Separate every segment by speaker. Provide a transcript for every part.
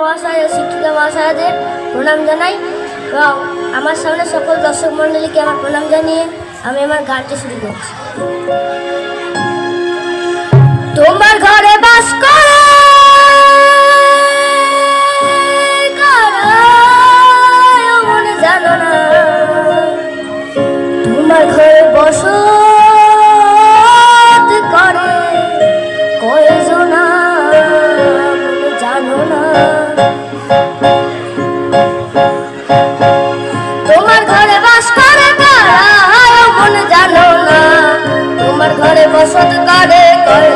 Speaker 1: মহাশয় ও শিক্ষিকা মহাশয়দের প্রণাম জানাই। এবং আমার সামনে সকল দর্শক মন্ডলীকে আমার প্রণাম জানিয়ে আমি আমার গানটি শুরু করছি। তোমার ঘরে বাস ঘরে বসত করে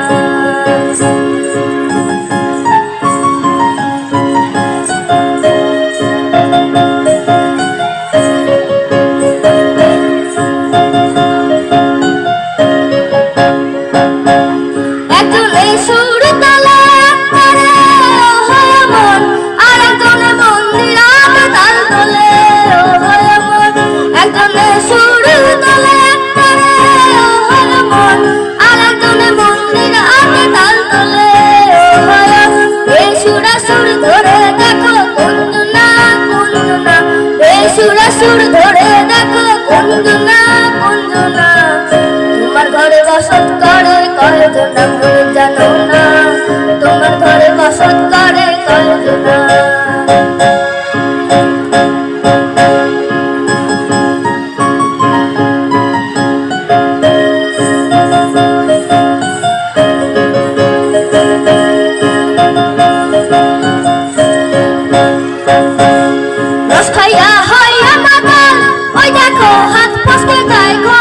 Speaker 1: এই সুরা সুর ধরে দেখো তোমার ঘরে বসত করে Oj, jako hat, paskaj, daj.